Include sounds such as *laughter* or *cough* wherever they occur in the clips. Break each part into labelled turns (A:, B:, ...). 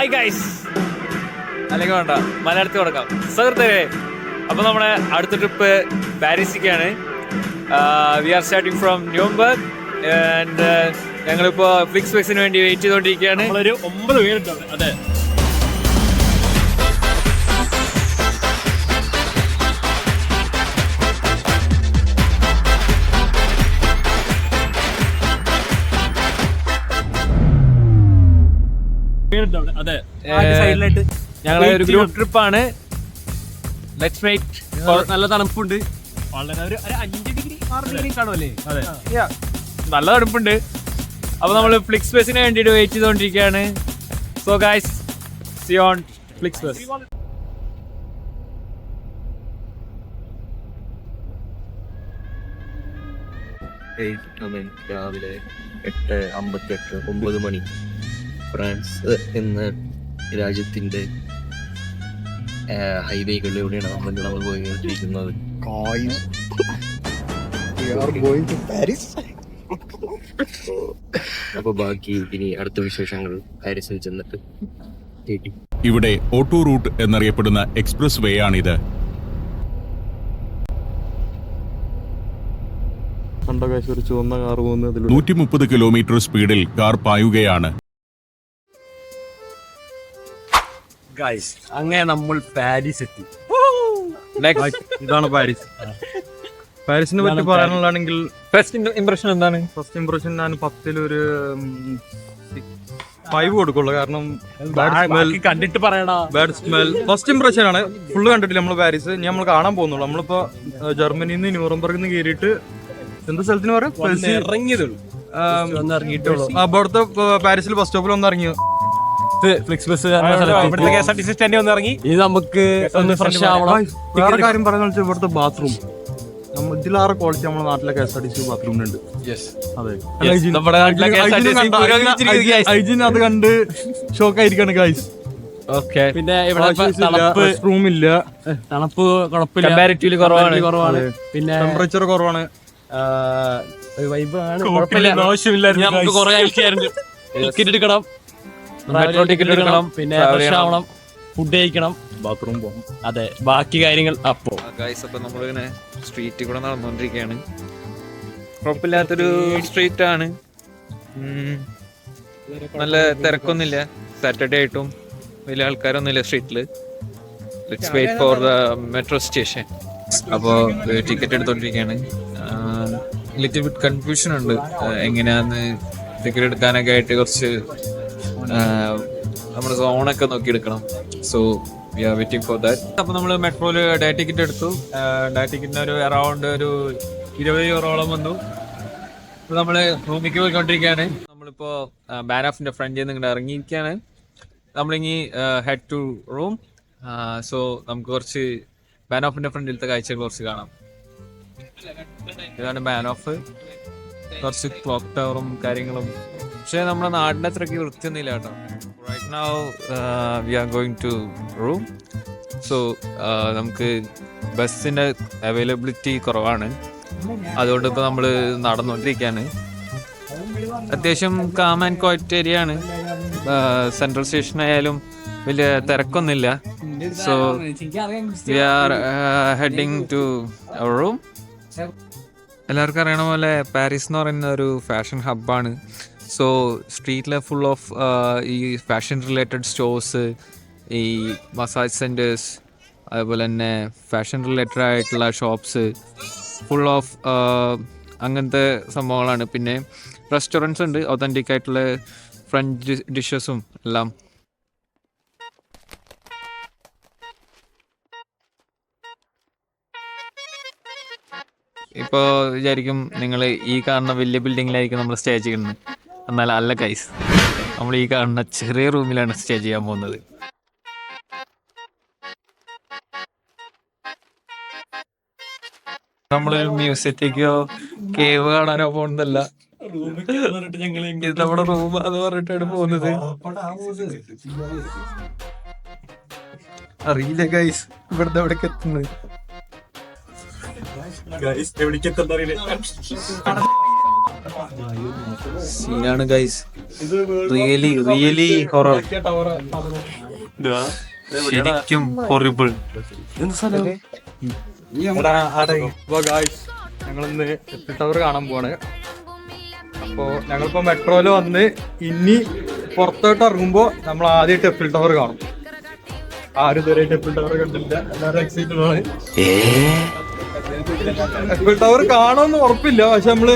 A: Hi guys അല്ലെങ്കിൽ വേണ്ട മലയാളത്തിൽ കൊടുക്കാം. സുഹൃത്തേ അപ്പോൾ നമ്മുടെ അടുത്ത trip പാരീസിക്കാണ് we are starting from Nuremberg and ഞങ്ങളിപ്പോൾ ഫ്ലിക്സ് ഫെക്സിന് വേണ്ടി വെയിറ്റ് ചെയ്തുകൊണ്ടിരിക്കുകയാണ്.
B: നമ്മളൊരു ഒമ്പത് പേരുണ്ട് അതെ. അതെ. സൈഡിലായിട്ട്
A: ഞങ്ങളെ ഒരു ഗ്രൂപ്പ് ട്രിപ്പാണ്. ലെറ്റ്സ്
B: നല്ല തണുപ്പുണ്ട്. വളരെ ഒരു അഞ്ച് ഡിഗ്രി ആറ് ഡിഗ്രി കാണുമല്ലേ? അതെ.
A: നല്ല തണുപ്പുണ്ട്. അപ്പോൾ നമ്മൾ ഫ്ലിക്സ് ബസിന് വേണ്ടിട്ട് വെയിറ്റ് ചെയ്തുകൊണ്ടിരിക്കുകയാണ് so guys see on Flix bus
C: രാവിലെ എട്ട് അമ്പത്തെട്ട് ഒമ്പത് മണി. ഫ്രാൻസ് എന്ന രാജ്യത്തിന്റെ ഹൈവേകളിലൂടെയാണ് നമ്മൾ നമ്മൾ പോയിക്കൊണ്ടിരിക്കുന്നത്. അപ്പൊ ബാക്കി ഇനി അടുത്ത വിശേഷങ്ങൾ പാരീസിൽ ചെന്നിട്ട്
D: ഇവിടെ ഓട്ടോ റൂട്ട് എന്നറിയപ്പെടുന്ന എക്സ്പ്രസ് വേ ആണിത്. നൂറ്റി മുപ്പത് കിലോമീറ്റർ സ്പീഡിൽ കാർ പായുകയാണ്.
B: ഗൈസ് അങ്ങനെ നമ്മൾ പാരീസ് എത്തി.
E: ഇതാണ് പാരീസ്. പാരീസിനെ പറ്റി പറയാനുള്ളതാണെങ്കിൽ
A: ഫസ്റ്റ് ഇംപ്രഷൻ എന്താണ്?
E: ഫസ്റ്റ് ഇംപ്രഷൻ ഞാൻ പത്തിലൊരു ഫൈവ് കൊടുക്കുള്ളൂ. കാരണം ബാഡ് സ്മെൽ
B: കണ്ടിട്ട് പറയണ
E: ബാഡ് സ്മെൽ ഫസ്റ്റ് ഇംപ്രഷൻ ആണ്. ഫുള്ള് കണ്ടിട്ടില്ല നമ്മൾ പാരീസ്. ഇനി നമ്മൾ കാണാൻ പോകുന്നുള്ളൂ. നമ്മളിപ്പോ ജർമ്മനിയിൽ നിന്ന് ന്യൂറംബർഗിൽ നിന്ന് കയറിയിട്ട് എന്ത് സ്ഥലത്തിന് പറയാം?
B: ഇറങ്ങിയതുള്ളൂ
E: അവിടുത്തെ ഏഹ്, പാരീസിൽ ബസ് സ്റ്റോപ്പിൽ ഒന്ന് ഇറങ്ങി
B: ഫ്ലിക്സ് ബസ് ഇവിടുത്തെ K S R T C സ്റ്റാൻഡിൽ ഒന്ന് ഇറങ്ങി. ഇത് നമുക്ക് ഒന്ന് ഫ്രഷ് ആവണം.
E: വേറെ കാര്യം പറയുന്ന വെച്ചാൽ ഇവിടുത്തെ ബാത്റൂം ഇതിലാറ് ക്വാളിറ്റി നമ്മുടെ നാട്ടിലെ K S R T C ബാത്റൂമിനുണ്ട് അതെ. ഹൈജീൻ അത് കണ്ട് ഷോക്ക് ആയിരിക്കാണ് ഗൈസ്
A: ഓക്കെ
B: പിന്നെ ഇവിടെ തണുപ്പ്.
E: റൂം ഇല്ല
B: തണുപ്പ് കുഴപ്പമില്ല.
A: കമ്പാരിറ്റീവ്ലി കുറവാണ്.
B: കുറവാണ്. പിന്നെ
E: ടെമ്പറേച്ചർ കുറവാണ്.
B: വൈബ് ആണ്. കുഴപ്പമില്ല. ഇനി നമുക്ക് കുറെ ആൾക്കാരുണ്ട് ടിക്കറ്റ് എടുക്കണം.
A: മെട്രോ ടിക്കറ്റ് എടുക്കണം
B: പിന്നെ ആവണം ഫുഡ് കഴിക്കണം.
E: ബാത്റൂം പോകണം
B: അതെ ബാക്കി കാര്യങ്ങൾ അപ്പോ.
A: ഗൈസ് അപ്പൊ നമ്മളിങ്ങനെ സ്ട്രീറ്റിൽ കൂടെ നടന്നുകൊണ്ടിരിക്കുകയാണ് കുഴപ്പമില്ലാത്തൊരു സ്ട്രീറ്റ് ആണ്. നല്ല തിരക്കൊന്നുമില്ല. സാറ്റർഡേ ആയിട്ടും വലിയ ആൾക്കാരൊന്നുമില്ല സ്ട്രീറ്റിൽ let's wait for the metro station അപ്പോൾ ടിക്കറ്റ് എടുത്തോണ്ടിരിക്കുകയാണ് ലിറ്റിൽ ബിറ്റ് കൺഫ്യൂഷൻ ഉണ്ട്. എങ്ങനെയാന്ന് ടിക്കറ്റ് എടുക്കാനൊക്കെ ആയിട്ട് കുറച്ച് നമ്മുടെ സോണൊക്കെ നോക്കി എടുക്കണം so we are waiting for that അപ്പോൾ നമ്മൾ മെട്രോയിൽ ഡേ ടിക്കറ്റ് എടുത്തു. ഡേ ടിക്കറ്റിന് ഒരു അറൗണ്ട് ഒരു ഇരുപത് യൂറോളം വന്നു. അപ്പോൾ നമ്മൾ ഭൂമിക്ക് പോയിക്കൊണ്ടിരിക്കുകയാണ് നമ്മളിപ്പോൾ ബാനാഫിന്റെ ഫ്രണ്ട് നിന്ന് ഇങ്ങോട്ട് ഇറങ്ങിയിരിക്കുകയാണ് നമ്മളിനി ഹെഡ് ടു റൂം സോ നമുക്ക് കുറച്ച് ബാനോഫിന്റെ ഫ്രണ്ടിലത്തെ കാഴ്ചകൾ കുറച്ച് കാണാം. ഇതാണ് ബാനോഫ് കുറച്ച് ക്ലോക്ക് ടവറും കാര്യങ്ങളും പക്ഷേ നമ്മുടെ നാടിന്റെ അത്രയ്ക്ക് വൃത്തിയൊന്നുമില്ല കേട്ടോ. Right now we are going to room so നമുക്ക് ബസ്സിന്റെ അവൈലബിലിറ്റി കുറവാണ്. അതുകൊണ്ട് ഇപ്പോൾ നമ്മൾ നടന്നുകൊണ്ടിരിക്കുകയാണ് അത്യാവശ്യം കാം ആൻഡ് ക്വാറ്റ് ഏരിയ ആണ്. സെൻട്രൽ സ്റ്റേഷൻ ആയാലും വലിയ തിരക്കൊന്നുമില്ല. So we are heading to our room എല്ലാവർക്കും അറിയണ പോലെ പാരീസ് എന്ന് പറയുന്ന ഒരു ഫാഷൻ ഹബ്ബാണ് സോ സ്ട്രീറ്റിലെ ഫുൾ ഓഫ് ഈ ഫാഷൻ റിലേറ്റഡ് സ്റ്റോഴ്സ് ഈ മസാജ് സെന്റേഴ്സ് അതുപോലെ തന്നെ ഫാഷൻ റിലേറ്റഡ് ആയിട്ടുള്ള ഷോപ്സ് ഫുൾ ഓഫ് അങ്ങനത്തെ സംഭവങ്ങളാണ്. പിന്നെ റെസ്റ്റോറന്റ്സ് ഉണ്ട് ഒതന്റിക് ആയിട്ടുള്ള ഫ്രഞ്ച് ഡിഷസും എല്ലാം. ഇപ്പോൾ വിചാരിക്കും നിങ്ങൾ ഈ കാണുന്ന വലിയ ബിൽഡിങ്ങിലായിരിക്കും നമ്മൾ സ്റ്റേ ചെയ്യുന്നത് എന്നാൽ അല്ല കൈസ് നമ്മൾ ഈ കാണുന്ന ചെറിയ റൂമിലാണ് സ്റ്റേ ചെയ്യാൻ പോകുന്നത്. നമ്മളൊരു മ്യൂസിയത്തേക്കോ കേവ് കാണാനോ പോകുന്നതല്ല. ഇത് നമ്മുടെ അത് പറഞ്ഞിട്ടാണ് പോകുന്നത്. അറിയില്ല ഗൈസ് ഇവിടുന്ന് എവിടേക്ക് എത്തുന്നത്?
B: ഗൈസ് എവിടേക്ക് എത്തണ്ടറിയില്ല
A: സീനാണ് ഗൈസ് റിയലി റിയലി ഹൊറർ ശരിക്കും ഹൊറിബിൾ
E: ഞങ്ങളിന്ന് എഫിൽ ടവർ കാണാൻ പോവാണ്. അപ്പോ ഞങ്ങളിപ്പോ മെട്രോയിൽ വന്ന് ഇനി പുറത്തോട്ട് ഇറങ്ങുമ്പോ നമ്മൾ ആദ്യമായിട്ട് ടെപ്പിൾ ടവർ കാണും. ആരും ഇതുവരെ ടെപ്പിൾ ടവർ കണ്ടില്ല എല്ലാവരും എക്സൈറ്റഡ് ആണ്. എഫിൽ ടവർ കാണുമെന്ന് ഉറപ്പില്ല. പക്ഷെ നമ്മൾ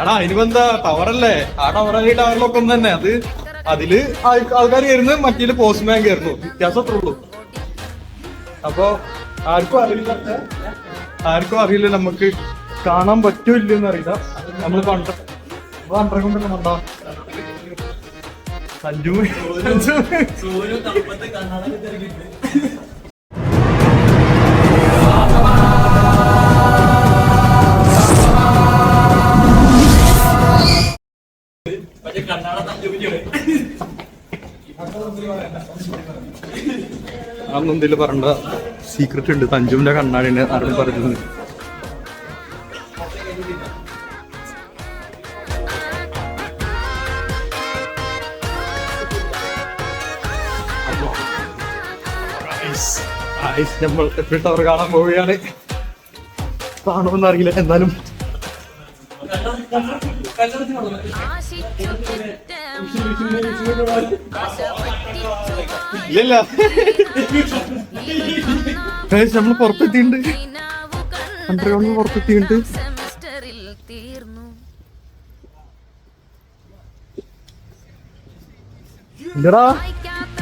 E: എടാ ഇനിയിപ്പോ എന്താ ടവറല്ലേ? ആ ടവർ ടവറിലൊക്കെ ഒന്ന് തന്നെ. അത് അതിൽ ആൾക്കാർ കയറുന്നു മറ്റേ പോസ്റ്റ്മാൻ കയറുന്നു വ്യത്യാസം അത്രേ ഉള്ളൂ. അപ്പൊ ആർക്കും അറിയില്ല. ആർക്കും അറിയില്ല നമുക്ക് കാണാൻ പറ്റൂല്ല അറിയില്ല. നമ്മൾ പണ്ട് അണ്ടർഗ്രൗണ്ട് കണ്ടോ? സഞ്ജു സഞ്ജു അന്ന് പറഞ്ഞ സീക്രട്ട് ഉണ്ട്. തഞ്ചുവിന്റെ കണ്ണാടിന് ആരും പറഞ്ഞത്. നമ്മൾ എപ്പോഴും കാണാൻ പോവുകയാണ്. കാണുമെന്ന് അറിയില്ല എന്നാലും ഇല്ലല്ല. നമ്മൾ പുറത്തെത്തിയിട്ടുണ്ട് അണ്ടർഗ്രൗണ്ട് പുറത്തെത്തിയിട്ടുണ്ട്.
F: സെമസ്റ്ററിൽ തീർന്നു
E: എന്താടാ
F: വായിക്കാത്ത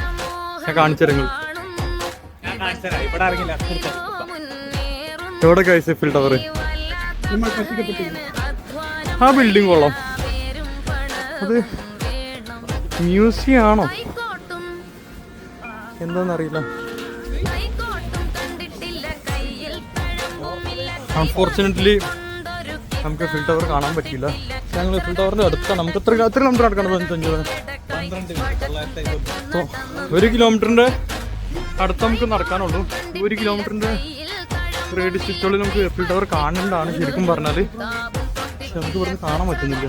E: ഞാൻ കാണിച്ചിറങ്ങി
F: മുന്നേറും
E: എവിടെ കഴിച്ച ഫിൽ ടവർ ആ ബിൽഡിംഗ് കൊള്ളാം. അത്
F: വേണം
E: മ്യൂസിയം ആണോ? എന്താന്നറിയില്ല. അൺഫോർച്ചുനേറ്റ്ലി നമുക്ക് ഫിൽ ടവർ കാണാൻ പറ്റില്ല ഞങ്ങൾ ഫിൽ ടവറിന്റെ അടുത്താണ് നമുക്ക് എത്ര എത്ര കിലോമീറ്റർ നടക്കണം തഞ്ചു ഒരു കിലോമീറ്ററിന്റെ അടുത്ത് നമുക്ക് നടക്കാനുള്ളൂ. ഒരു കിലോമീറ്ററിന്റെ റേഡിയസ് ചുറ്റുള്ളിൽ നമുക്ക് ഫിൽ ടവർ കാണേണ്ടതാണ് ശരിക്കും പറഞ്ഞാൽ. പക്ഷെ നമുക്ക് ഇവിടുന്ന് കാണാൻ പറ്റുന്നില്ല.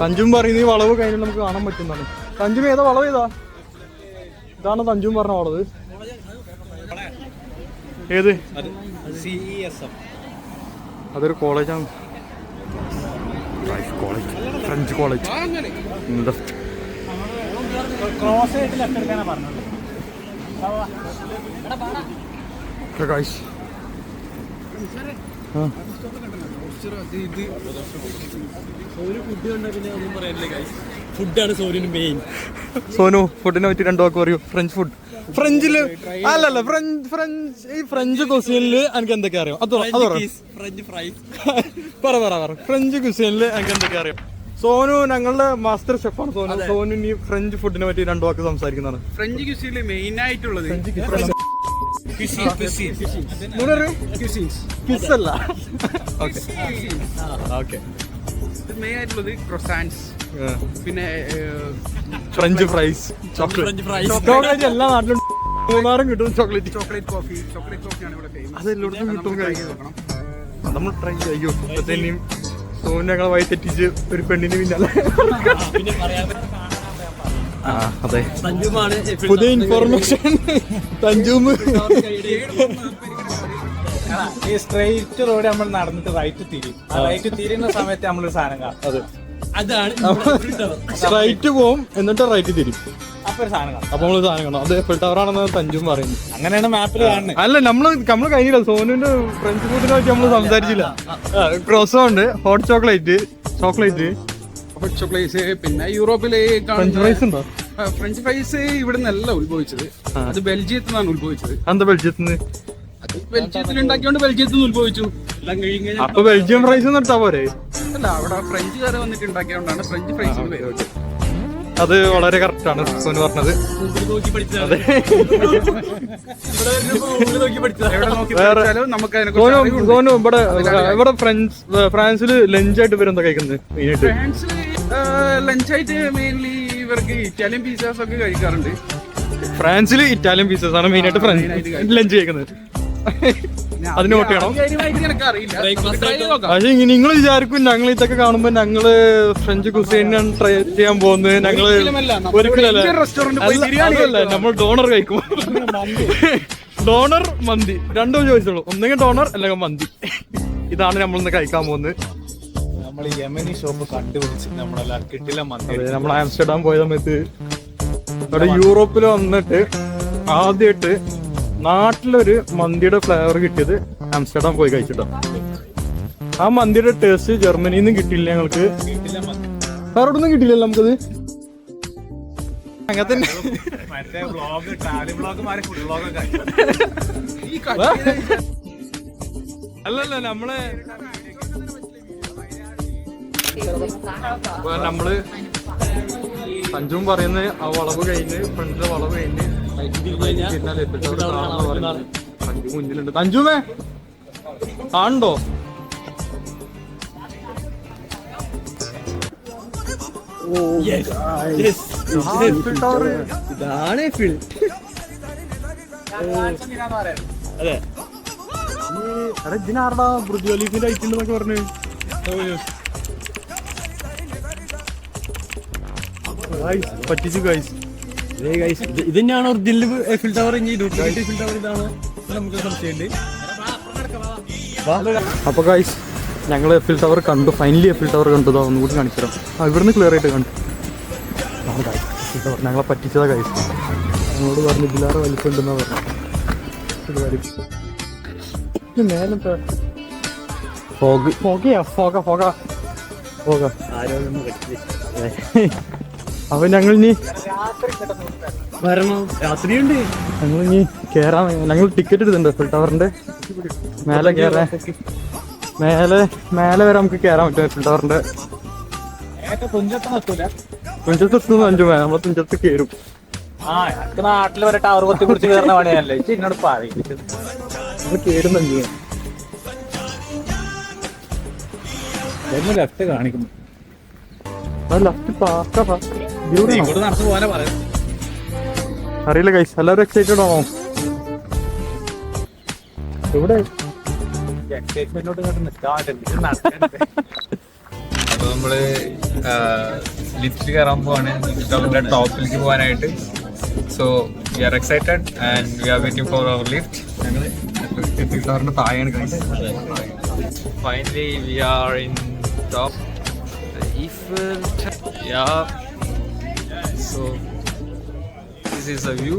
E: തഞ്ചും പറയുന്നു ഈ വളവ് കഴിഞ്ഞാൽ നമുക്ക് കാണാൻ പറ്റുന്നതാണ് തഞ്ചും ഏതാ വളവ് ഏതാ? ഇതാണ് തഞ്ചും പറഞ്ഞ വളവ്. ഏത്? അതൊരു കോളേജാണ് കോളേജ് ഫ്രഞ്ച് കോളേജ് എന്താ? ഗൈസ് ആ.
B: ഫുഡാണ് സോറിന് മെയിൻ
E: സോനു ഫുഡിനെ പറ്റി രണ്ടു വാക്ക് പറയൂ. ഫ്രഞ്ച് ഫുഡ് ഫ്രഞ്ചിൽ അല്ലല്ല ഫ്രഞ്ച് ഫ്രഞ്ച് ഈ ഫ്രഞ്ച് കുസീനിൽ എനിക്ക് എന്തൊക്കെ അറിയാം? അത് പറ, അത് പറ.
B: ഫ്രഞ്ച് ഫ്രൈസ് *laughs*
E: പറ പറ പറ. ഫ്രഞ്ച് കുസീനിൽ എനിക്ക് എന്തൊക്കെ അറിയാം? സോനു ഞങ്ങളുടെ മാസ്റ്റർ ഷെഫാണ് സോനു. സോനു ഈ ഫ്രഞ്ച് ഫുഡിനെ പറ്റി രണ്ടു വാക്ക് സംസാരിക്കുന്നതാണ്.
G: ഫ്രഞ്ച് ക്യൂസിയിൽ മെയിൻ ആയിട്ടുള്ളത്
E: അല്ല. ഓക്കെ ഓക്കെ
G: മെയിൻ ആയിട്ടുള്ളത് ക്രൊസാൻസ് പിന്നെ
E: ഫ്രഞ്ച് ഫ്രൈസ് ചോക്ലേറ്റ് ചോക്ലേറ്റ് എല്ലാ നാട്ടിലും മൂന്നാറും കിട്ടും ചോക്ലേറ്റ്
G: ചോക്ലേറ്റ് കോഫി ചോക്ലേറ്റ് കോഫിയാണ് ഇവിടെ ഫേമസ്
E: കിട്ടും നമ്മൾ ട്രൈ സോനു ഞങ്ങളെ വഴി തെറ്റിച്ച് ഒരു പെണ്ണിന് പിന്നാലെ അതെ. പുതിയ ഇൻഫോർമേഷൻ തഞ്ചൂമ്
H: ഈ സ്ട്രെയിറ്റ് റോഡ് നമ്മൾ നടന്നിട്ട് റൈറ്റ് തിരിയും. ആ റൈറ്റ് തിരിയുന്ന സമയത്ത് നമ്മളൊരു സാധനം കാണും.
E: അതെ.
B: അതാണ്
E: സ്ട്രൈറ്റ് പോവും എന്നിട്ട് റൈറ്റ് തിരിയും.
H: അപ്പൊ ഒരു സാധനം കാണും.
E: അപ്പൊ നമ്മൾ സാധനം കാണാം. അത് എഫിൾ ടവറാണെന്ന് തഞ്ചും പറയുന്നു.
H: അങ്ങനെയാണ് മാപ്പിൽ കാണുന്നത്
E: അല്ല നമ്മൾ നമ്മൾ കഴിഞ്ഞില്ല. സോനുവിന്റെ ഫ്രണ്ട്സ് കൂട്ടിനെ പറ്റി നമ്മൾ സംസാരിച്ചില്ല. ക്രോസോ ഉണ്ട്. Hot chocolate chocolate
G: hot place പിന്നെ യൂറോപ്പിലെ
E: ഫ്രഞ്ച് ഫ്രൈസ്
G: ഇവിടെ നിന്നല്ല ഉത്ഭവിച്ചത്. അത് ബെൽജിയത്തിൽ നിന്നാണ് ഉത്ഭവിച്ചത്.
E: എന്താ ബെൽജിയത്തിൽ
G: അത് ബെൽജിയത്തിൽ ഉണ്ടാക്കിയോണ്ട് ബെൽജിയത്തിൽ നിന്ന് ഉത്ഭവിച്ചു
E: അപ്പൊ ബെൽജിയം ഫ്രൈസ് നിർത്താ പോരെ?
G: അല്ല അവിടെ ഫ്രഞ്ച് ഫ്രഞ്ചുകാരെ വന്നിട്ട് ഉണ്ടാക്കിയോണ്ടാണ് ഫ്രഞ്ച് ഫ്രൈസ് പേര്.
E: അത് വളരെ കറക്റ്റാണ് ആണ് സോനു പറഞ്ഞത്. സോനു ഇവിടെ ഇവിടെ ഫ്രണ്ട്സ് ഫ്രാൻസിൽ ലഞ്ച് ആയിട്ട് ഇവരെന്താ കഴിക്കുന്നത്? മെയിനായിട്ട്
G: ലഞ്ചായിട്ട് മെയിൻലി ഇവർക്ക് ഇറ്റാലിയൻ പിസ്സാസ് ഒക്കെ കഴിക്കാറുണ്ട്.
E: ഫ്രാൻസിൽ ഇറ്റാലിയൻ പീസസ് ആണ് മെയിൻ ആയിട്ട് ഫ്രഞ്ച് ലഞ്ച് കഴിക്കുന്നത്. അതിന് നോട്ട് ചെയ്യണം പക്ഷെ നിങ്ങൾ വിചാരിക്കും ഞങ്ങൾ ഇതൊക്കെ കാണുമ്പോ ഞങ്ങൾ ഫ്രഞ്ച് കുസൈനാണ് ട്രൈ ചെയ്യാൻ പോകുന്നത് ഞങ്ങൾ ഒരിക്കലല്ല.
G: റെസ്റ്റോറന്റ് പോയി ബിരിയാണി
E: അല്ല നമ്മൾ ഡോണർ കഴിക്കും. ഡോണർ മന്തി. രണ്ടും ചോദിച്ചോളൂ. ഒന്നെങ്കിൽ ഡോണർ അല്ലെങ്കിൽ മന്തി. ഇതാണ് നമ്മൾ ഇന്ന് കഴിക്കാൻ പോകുന്നത്.
H: നമ്മൾ യമനി ഷോപ്പ് കണ്ടുപിടിച്ച് നമ്മളെല്ലാം കിട്ടില്ല മന്തി
E: നമ്മൾ ആംസ്റ്റർഡാം പോയ സമയത്ത് അവിടെ യൂറോപ്പിൽ വന്നിട്ട് ആദ്യമായിട്ട് നാട്ടിലൊരു മന്തിയുടെ ഫ്ലേവർ കിട്ടിയത് ആംസ്റ്റർഡാം പോയി കഴിച്ചിട്ടാണ് ആ മന്തിയുടെ ടേസ്റ്റ് ജർമ്മനിയിൽ നിന്നും കിട്ടിയില്ല ഞങ്ങൾക്ക്. വേറെ ഒന്നും കിട്ടിയില്ലല്ലോ നമുക്കത്? അങ്ങനെ തന്നെ. അല്ലല്ല നമ്മൾ ഇപ്പൊ നമ്മൾ സഞ്ജുവും പറയുന്ന ആ വളവ് കഴിഞ്ഞ് ഫ്രണ്ടിലെ വളവ് കഴിഞ്ഞ് കാണാമെന്ന് പറയുന്നത്. സഞ്ജു മുന്നിലുണ്ട്. കാണണ്ടോ
B: ഇതാണ് ഫിൽ അതെ.
E: എടാ ഇതിനാരടാ ബുർജ് ഖലീഫിന്റെ ഐറ്റ് ഉണ്ടെന്നൊക്കെ പറഞ്ഞു? പറ്റിച്ചു ഗൈസ്
B: ഇതേ ഗൈസ് ഇത് തന്നെയാണ് ഒറിജിനൽ എഫിൽ ടവർ ഇനി ഡ്യൂപ്ലിക്കേറ്റ് എഫിൽ ടവർ ഇതാണ്? നമുക്ക് സംശയമുണ്ട്.
E: അപ്പൊ ഗൈസ് ഞങ്ങൾ എഫിൽ ടവർ കണ്ടു. ഫൈനലി എഫിൽ ടവർ കണ്ടു. ദാ ഒന്നുകൂടി കാണിച്ചു തരാം. ആ ഇവിടുന്ന് ക്ലിയർ ആയിട്ട് കണ്ടു ഞങ്ങളെ പറ്റിച്ചതാ ഗൈസ് ഞങ്ങളോട് പറഞ്ഞു ഇതിലാറ് വലിപ്പുണ്ടെന്നാ പറഞ്ഞു. മേലെന്താ ഫോഗ് ഫോഗയാ ഫോഗ ഫോഗ ഫോഗ അപ്പൊ ഞങ്ങൾ ഇനി
B: രാത്രിയുണ്ട്.
E: ഞങ്ങൾ ഇനി കേറാൻ ഞങ്ങൾ ടിക്കറ്റ് എടുത്തിട്ടുണ്ട് ഫുൾ ടവറിന്റെ മേലെ കേറാൻ. മേലെ മേലെ വരെ നമുക്ക് കേറാൻ പറ്റും ഫുൾ ടവറിന്റെ
H: തുഞ്ചത്ത്
E: എത്തുന്നു അഞ്ചു മേ നമ്മളെ തുഞ്ചത്ത്
H: കേറും. നാട്ടിൽ വരെ ടവർ കൊത്തി കുറിച്ച് കയറുന്ന പണിയല്ലേ എന്നോട് പറയും.
E: നമ്മൾ
H: ലെഫ്റ്റ് കാണിക്കുന്നു
E: ലെഫ്റ്റ് പാക്ക ബ്യൂട്ടി അറിയില്ല കൈസ് എല്ലാവരും എക്സൈറ്റഡ് ആണോ?
H: ഇവിടെ.
A: അപ്പൊ നമ്മൾ ലിഫ്റ്റ് കയറാൻ പോവാണ്. ലിഫ്റ്റ് ടോപ്പിലേക്ക് പോകാനായിട്ട്. So we are excited and we are waiting for our lift ഞങ്ങൾ
E: സാറിന്റെ താഴെയാണ്
A: finally we are in top if yeah so this is a view.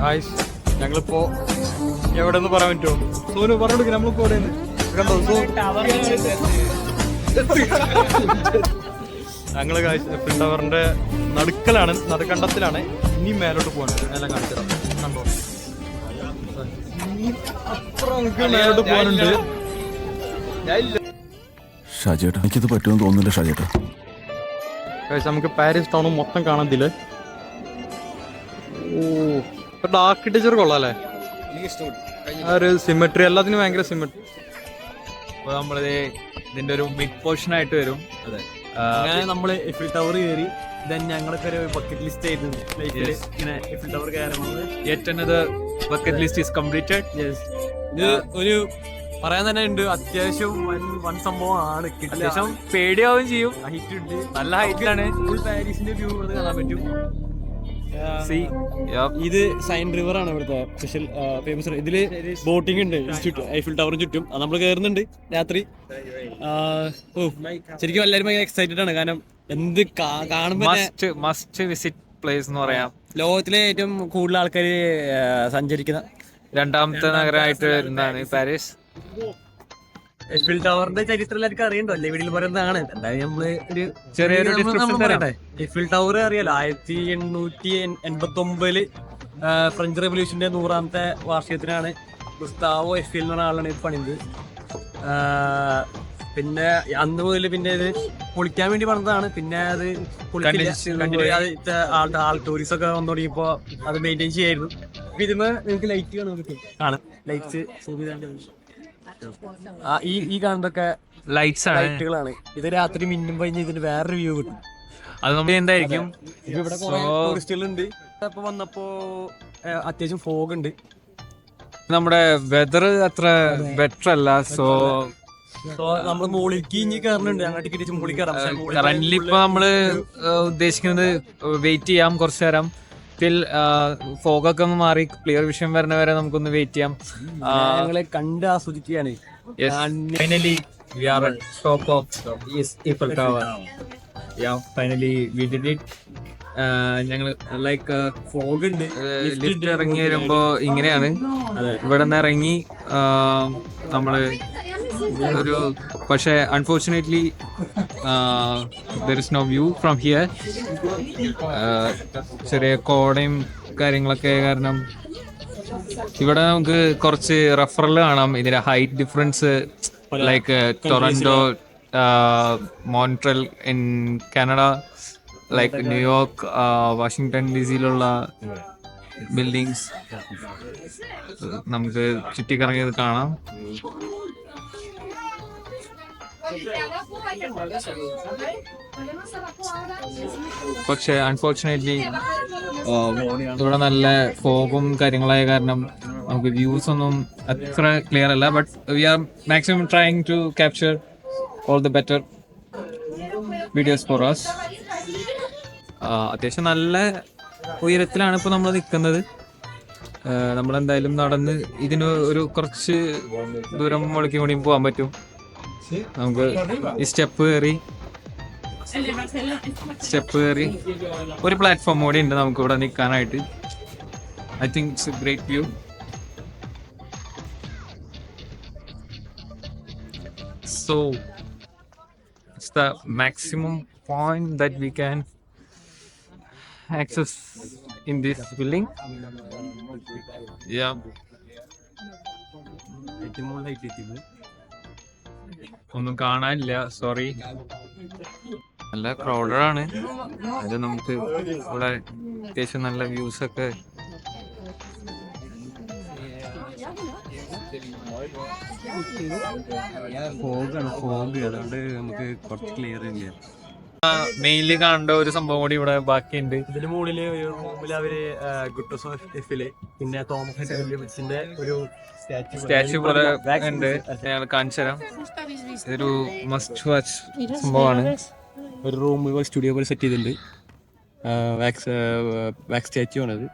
E: Guys, ഞങ്ങളിപ്പോ എവിടെ നിന്ന് പറയാൻ പറ്റുമോ? സോനു പറഞ്ഞു നമ്മളിപ്പോ എവിടെ കണ്ടോ *laughs* ഞങ്ങൾ ടവറിന്റെ നടുക്കലാണ് നടുക്കണ്ടത്തിലാണ് ഇനി മേലോട്ട് പോകാൻ എല്ലാം കാണിച്ചത് കണ്ടോ? മേലോട്ട് പോകാനുണ്ട്.
D: ഷാജേട്ടാ എനിക്കിത് പറ്റുമെന്ന് തോന്നുന്നില്ല ഷാജേട്ടാ.
E: Guys, നമുക്ക് പാരീസ് ടൗൺ മൊത്തം കാണത്തില്ലേ ഓ ആർക്കിടെക്ചർ കൊള്ളാല്ലേ? ആ ഒരു സിമെട്രി എല്ലാത്തിനും ഭയങ്കര സിമെട്രി
A: അപ്പൊ നമ്മളിത് ഇതിന്റെ ഒരു മിഡ് പോർഷൻ ആയിട്ട് വരും. അതെ.
B: അങ്ങനെ നമ്മൾ എഫിൽ ടവർ കയറി ദെൻ ഞങ്ങളൊക്കെ ഒരു ബക്കറ്റ് ലിസ്റ്റ്
A: Yes.
B: ഇങ്ങനെ എഫിൽ ടവർ കയറുന്നത്
A: yet another list list is completed.
B: ഇത് ഒരു പറയാൻ തന്നെ ഉണ്ട്. അത്യാവശ്യം വൻ വൻ സംഭവമാണ്. അത്യാവശ്യം
A: പേടിയാവുകയും ചെയ്യും.
B: ഹൈറ്റ് ഉണ്ട്.
A: നല്ല ഹൈറ്റിലാണ്
B: ഫുൾ പാരീസിന്റെ വ്യൂ ഇവിടെ കാണാൻ പറ്റും.
A: സി
B: ഇത് സൈൻ റിവർ ആണ് ഇവിടുത്തെ സ്പെഷ്യൽ ഫേമസ് ഇതിൽ ബോട്ടിംഗ് ഉണ്ട്. ചുറ്റും ഐഫിൽ ടവറും ചുറ്റും. അത് നമ്മൾ കയറുന്നുണ്ട് രാത്രി. ഓ ശരിക്കും എല്ലാവരും ഭയങ്കര എക്സൈറ്റഡ് ആണ്. കാരണം എന്ത് കാണുമ്പോൾ കാണുമ്പോ
A: മസ്റ്റ് മസ്റ്റ് വിസിറ്റ് പ്ലേസ് എന്ന് പറയാം.
B: ലോകത്തിലെ ഏറ്റവും കൂടുതൽ ആൾക്കാർ സഞ്ചരിക്കുന്ന
A: രണ്ടാമത്തെ നഗരമായിട്ട് വരുന്നതാണ് പാരീസ്.
B: എഫിൽ ടവറിന്റെ ചരിത്രം എല്ലാവർക്കും അറിയണ്ടോ അല്ലെ? വീട്ടിൽ പറയുന്നതാണ്. എന്തായാലും നമ്മൾ ഒരു
A: ചെറിയൊരു ഡിസ്ക്രിപ്ഷൻ
B: തരട്ടെ എഫിൽ ടവർ അറിയാലോ? ആയിരത്തി എണ്ണൂറ്റി എൺപത്തി ഒമ്പതിൽ ഫ്രഞ്ച് റെവല്യൂഷന്റെ നൂറാമത്തെ വാർഷികത്തിനാണ് ഗുസ്താവോ എഫിൽ എന്ന് പറഞ്ഞ ആളാണ് ഇത് പണിത്. പിന്നെ അന്ന് മുതൽ പിന്നെ ഇത് പൊളിക്കാൻ വേണ്ടി പണിതാണ് പിന്നെ അത് ആൾ ടൂറിസ്റ്റ് ഒക്കെ വന്നു തുടങ്ങിയപ്പോ അത് മെയിന്റെയിൻ ചെയ്യായിരുന്നു. അപ്പൊ ഇതിന് നിങ്ങൾക്ക് ലൈറ്റ് കാണാൻ പറ്റും കാണാം. ലൈറ്റ്സ് ആ ഈ ഈ കാണുന്നതൊക്കെ
A: ലൈറ്റ്സ് ആണ്.
B: ലൈറ്റുകളാണ് ഇത് രാത്രി മിന്നും കഴിഞ്ഞ് ഇതിന് വേറൊരു വ്യൂ കിട്ടും.
A: അത് നമ്മൾ എന്തായിരിക്കും?
B: ഇപ്പൊ ഇവിടെ കുറെ
A: ഉണ്ട്
B: ടൂറിസ്റ്റുകളുണ്ട് ഇപ്പൊ വന്നപ്പോ ഏ, അത്യാവശ്യം ഫോഗ് ഉണ്ട്.
A: നമ്മുടെ വെതർ അത്ര ബെറ്റർ അല്ല. സോ
B: സോ നമ്മൾ മുകളിലേക്ക് ഇനി കയറുന്നുണ്ട് ഞങ്ങൾ ടിക്കറ്റ് മുകളിൽ കയറാം പക്ഷേ മുകളിൽ
A: കറന്റ് ഇപ്പൊ നമ്മൾ ഏഹ്, ഉദ്ദേശിക്കുന്നത് വെയിറ്റ് ചെയ്യാം കുറച്ചു നേരം. ടിൽ ഫോഗൊക്കെ ഒന്ന് മാറി ക്ലിയർ വിഷയം വരണ വരെ നമുക്കൊന്ന് വെയിറ്റ് ചെയ്യാം.
B: ഞങ്ങളെ കണ്ട് ആസ്വദിക്കുകയാണ്.
A: ഫൈനലി ഞങ്ങൾ ലൈക്ക്
B: ഫോഗ് ഉണ്ട്.
A: ലിഫ്റ്റ് ഇറങ്ങി വരുമ്പോ ഇങ്ങനെയാണ്. ഇവിടെ നിന്ന് ഇറങ്ങി നമ്മൾ ഒരു പക്ഷേ unfortunately there is no view from here ചെറിയ കോടയും കാര്യങ്ങളൊക്കെ കാരണം ഇവിടെ നമുക്ക് കുറച്ച് റഫറൽ കാണാം. ഇതിന്റെ height difference like Toronto Montreal in Canada like New York Washington D സിയിലുള്ള buildings നമുക്ക് ചുറ്റിക്കറങ്ങിയത് കാണാം. പക്ഷെ അൺഫോർച്ചുനേറ്റ്ലി ഇവിടെ നല്ല ഫോഗും കാര്യങ്ങളായ കാരണം നമുക്ക് വ്യൂസ് ഒന്നും അത്ര ക്ലിയർ അല്ല. But we are maximum trying to capture all the better videos for us. അത്യാവശ്യം നല്ല ഉയരത്തിലാണ് ഇപ്പോൾ നമ്മൾ നിൽക്കുന്നത് നമ്മളെന്തായാലും നടന്ന് ഇതിന് ഒരു കുറച്ച് ദൂരം മുളക്കി കൂടിയും പോകാൻ പറ്റും. നമുക്ക് ഈ സ്റ്റെപ്പ് കയറി സ്റ്റെപ്പ് കയറി ഒരു പ്ലാറ്റ്ഫോം കൂടി ഉണ്ട് നമുക്ക് ഇവിടെ നിൽക്കാനായിട്ട്. I think it's a great view so it's the maximum point that we can access in this building yeah
B: ഏറ്റവും മുകളിലായിട്ട് എത്തിയത്
A: ഒന്നും കാണാനില്ല. സോറി നല്ല ക്രൗഡഡ് ആണ്. അത് നമുക്ക് ഇവിടെ അത്യാവശ്യം നല്ല വ്യൂസ് ഒക്കെ.
B: ഫോഗ് ആണ്. ഫോഗ് അതുകൊണ്ട് നമുക്ക് കുറച്ച് ക്ലിയർ ഇല്ല
A: മെയിൻലി കാണേണ്ട ഒരു സംഭവം കൂടി ഇവിടെ ബാക്കിയുണ്ട്.
B: ഇതിന് മുകളിൽ ഒരു റൂമിൽ അവർ ഗുട്ടോസ് ഓഫ് എഫിൽ പിന്നെ തോമസ് ഒരു സ്റ്റാച്ചു
A: പോലെ ഉണ്ട്. ഞങ്ങൾ കാണിച്ചു തരാം ഇതൊരു മസ്റ്റ് വാച്ച് സംഭവമാണ്.
B: ഒരു റൂം സ്റ്റുഡിയോ പോലെ സെറ്റ് ചെയ്തിട്ടുണ്ട്. വാക്സ് വാക്സ് സ്റ്റാച്ചു ആണത്.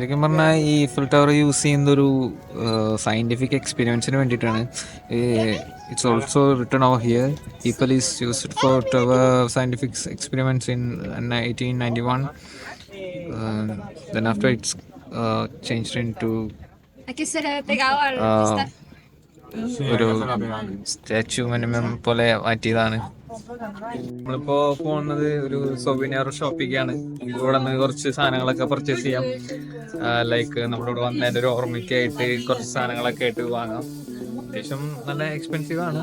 A: ശരിക്കും പറഞ്ഞാൽ ഈ ഫിൽ ടവർ യൂസ് ചെയ്യുന്ന ഒരു സയന്റിഫിക് എക്സ്പീരിയൻസിന് വേണ്ടിയിട്ടാണ്. It's also return over here people is used for tower scientific experiments in eighteen ninety one then after
F: it's uh, changed into al
A: ഒരു സ്റ്റാച്ചു മിനിമം പോലെ മാറ്റിയതാണ്. നമ്മളിപ്പോ പോകുന്നത് ഒരു സൊവിനിയർ ഷോപ്പിക്കാണ് ഇവിടെ നിന്ന് കുറച്ച് സാധനങ്ങളൊക്കെ പർച്ചേസ് ചെയ്യാം. ലൈക്ക് നമ്മളിവിടെ വന്നതിന്റെ ഒരു ഓർമ്മയ്ക്കായിട്ട് കുറച്ച് സാധനങ്ങളൊക്കെ ആയിട്ട് വാങ്ങാം. അത്യാവശ്യം നല്ല എക്സ്പെൻസീവ് ആണ്.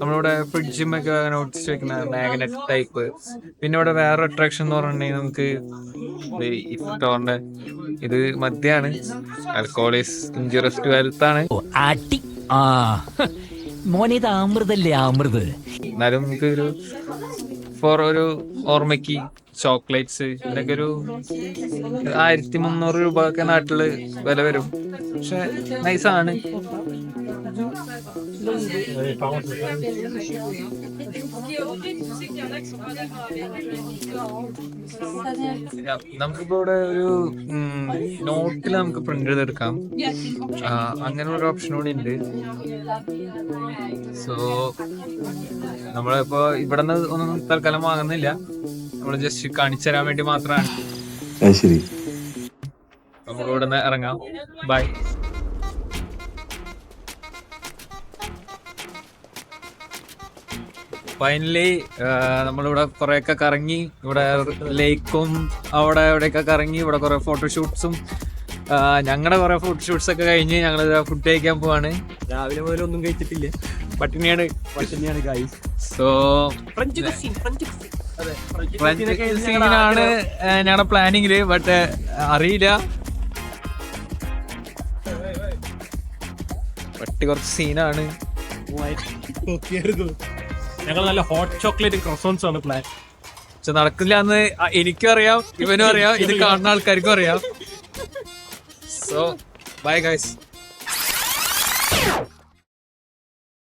A: നമ്മളിവിടെ ഫ്രിഡ്ജും ഒക്കെ അങ്ങനെ ഒട്ടിച്ച് വെക്കുന്ന മാഗ്നറ്റ് ടൈപ്പ് പിന്നെ ഇവിടെ വേറെ അട്രാക്ഷൻ എന്ന് പറഞ്ഞിട്ടുണ്ടെങ്കിൽ നമുക്ക് ഇഫ്റ്റോറിന്റെ ഇത് മദ്യമാണ് alcohol is injurious to health ആണ്.
I: മോനെ ഇത് അമൃതല്ലേ അമൃത്?
A: എന്നാലും നമുക്ക് ഒരു ഫോർ ഒരു ഓർമ്മയ്ക്ക് ചോക്ലേറ്റ്സ് ഇതിനൊക്കെ ഒരു ആയിരത്തി മുന്നൂറ് രൂപ ഒക്കെ നാട്ടിൽ വില വരും. പക്ഷെ നൈസാണ് നമുക്കിപ്പോ ഇവിടെ ഒരു നോട്ടിൽ നമുക്ക് പ്രിന്റ് ചെയ്തെടുക്കാം. അങ്ങനെ ഒരു ഓപ്ഷൻ കൂടി ഉണ്ട്. സോ നമ്മളിപ്പോ ഇവിടെ നിന്ന് ഒന്നും തൽക്കാലം വാങ്ങുന്നില്ല. നമ്മൾ ജസ്റ്റ് കാണിച്ചു തരാൻ വേണ്ടി മാത്രമാണ്. നമ്മളിവിടെ നിന്ന് ഇറങ്ങാം. ബൈ ഫൈനലി നമ്മളിവിടെ കുറെയൊക്കെ കറങ്ങി ഇവിടെ ലേക്കും അവിടെ ഇവിടെയൊക്കെ കറങ്ങി ഇവിടെ കുറെ ഫോട്ടോഷൂട്ട്സും ഞങ്ങളുടെ കുറെ ഫോട്ടോഷൂട്ട്സ് ഒക്കെ കഴിഞ്ഞ് ഞങ്ങൾ ഫുഡ് കഴിക്കാൻ പോവാണ്.
B: രാവിലെ മുതൽ ഒന്നും കഴിച്ചിട്ടില്ല.
A: പട്ടിണിയാണ്.
B: പട്ടിണിയാണ് guys
A: so
B: French French cuisine അതെ
A: ഫ്രഞ്ച് സീനാണ് ഞങ്ങളുടെ പ്ലാനിങ്ങിൽ ബട്ട് അറിയില്ല. പട്ടി കുറച്ച് സീനാണ്
B: ഞങ്ങൾ നല്ല ഹോട്ട് ചോക്ലേറ്റ് ക്രോസോൺസ് ആണ് പ്ലാൻ
A: പക്ഷെ നടക്കില്ല എന്ന് എനിക്കും അറിയാം ഇവനും അറിയാം ഇത് കാണുന്ന ആൾക്കാർക്കും അറിയാം. So bye guys